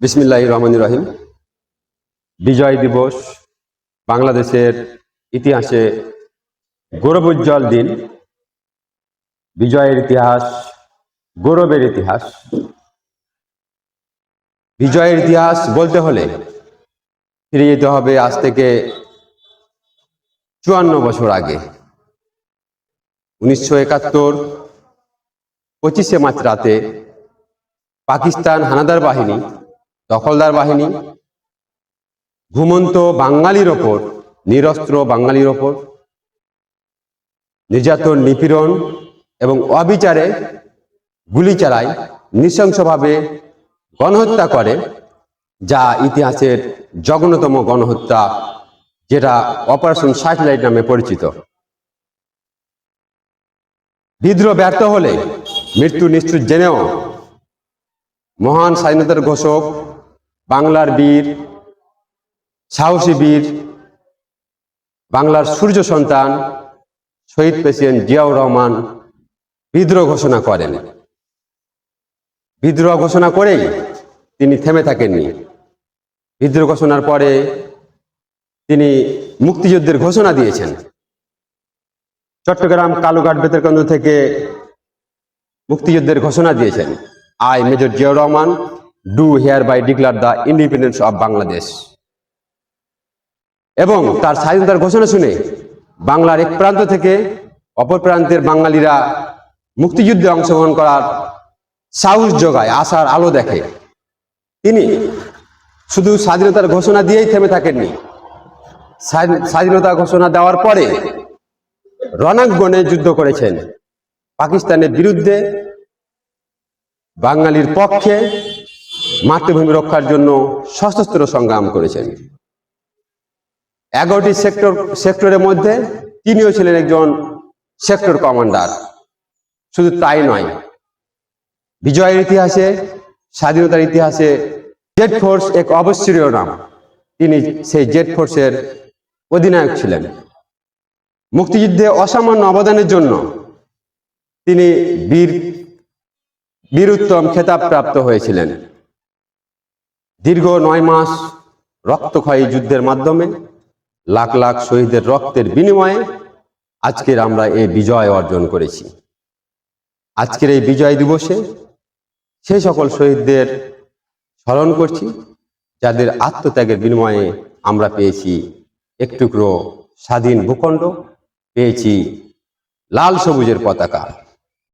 বিসমিল্লাহ রহমান রহিম। বিজয় দিবস বাংলাদেশের ইতিহাসে গৌরবোজ্জ্বল দিন। বিজয়ের ইতিহাস, গৌরবের ইতিহাস। বিজয়ের ইতিহাস বলতে হলে ফিরে যেতে হবে আজ থেকে চুয়ান্ন বছর আগে। উনিশশো একাত্তর পঁচিশে মার্চ রাতে পাকিস্তান হানাদার বাহিনী দখলদার বাহিনী, ঘুমন্ত বাঙালির ওপর, নিরস্ত্র বাঙালির ওপর, নির্যাতন, নিপীড়ন এবং অবিচারে গুলি চালায়, নৃশংসভাবে গণহত্যা করে, যা ইতিহাসের জঘন্যতম গণহত্যা, যেটা অপারেশন স্যাটেলাইট নামে পরিচিত। বিদ্রোহ ব্যর্থ হলে মৃত্যু নিশ্চিত জেনেও মহান স্বাধীনতার ঘোষক বাংলার বীর, সাহসী বীর, বাংলার সূর্য সন্তান, শহীদ প্রেসিডেন্ট জিয়াউর রহমান বিদ্রোহ ঘোষণা করেন। বিদ্রোহ ঘোষণা করেই তিনি থেমে থাকেননি। বিদ্রোহ ঘোষণার পরে তিনি মুক্তিযুদ্ধের ঘোষণা দিয়েছেন। চট্টগ্রাম কালুঘাট বেতারকেন্দ্র থেকে মুক্তিযুদ্ধের ঘোষণা দিয়েছেন। I major Ziaur Rahman do hereby declare the independence of Bangladesh এবং তার স্বাধীনতার ঘোষণা শুনে বাংলার এক প্রান্ত থেকে অপর প্রান্তের বাঙালিরা মুক্তিযুদ্ধে অংশগ্রহণ করার সাহস যোগায়, আশার আলো দেখে। তিনি শুধু স্বাধীনতার ঘোষণা দিয়েই থেমে থাকেননি। স্বাধীন- স্বাধীনতা ঘোষণা দেওয়ার পরে রণাঙ্গনে যুদ্ধ করেছেন। পাকিস্তানের বিরুদ্ধে বাঙালির পক্ষে মাতৃভূমি রক্ষার জন্য সশস্ত্র সংগ্রাম করেছেন। এগারোটি সেক্টর, সেক্টরের মধ্যে তিনিও ছিলেন একজন সেক্টর কমান্ডার। শুধু তাই নয়, বিজয়ের ইতিহাসে, স্বাধীনতার ইতিহাসে জেড ফোর্স এক অবশ্যরীয় নাম। তিনি সেই জেড ফোর্সের অধিনায়ক ছিলেন। মুক্তিযুদ্ধে অসামান্য অবদানের জন্য তিনি বীর, বীরুত্তম খেতাব প্রাপ্ত হয়েছিলেন। দীর্ঘ নয় মাস রক্তক্ষয়ী যুদ্ধের মাধ্যমে লাখ লাখ শহীদের রক্তের বিনিময়ে আজকের আমরা এই বিজয় অর্জন করেছি। আজকের এই বিজয় দিবসে সেই সকল শহীদদের স্মরণ করছি, যাদের আত্মত্যাগের বিনিময়ে আমরা পেয়েছি একটুকরো স্বাধীন ভূখণ্ড, পেয়েছি লাল সবুজের পতাকা।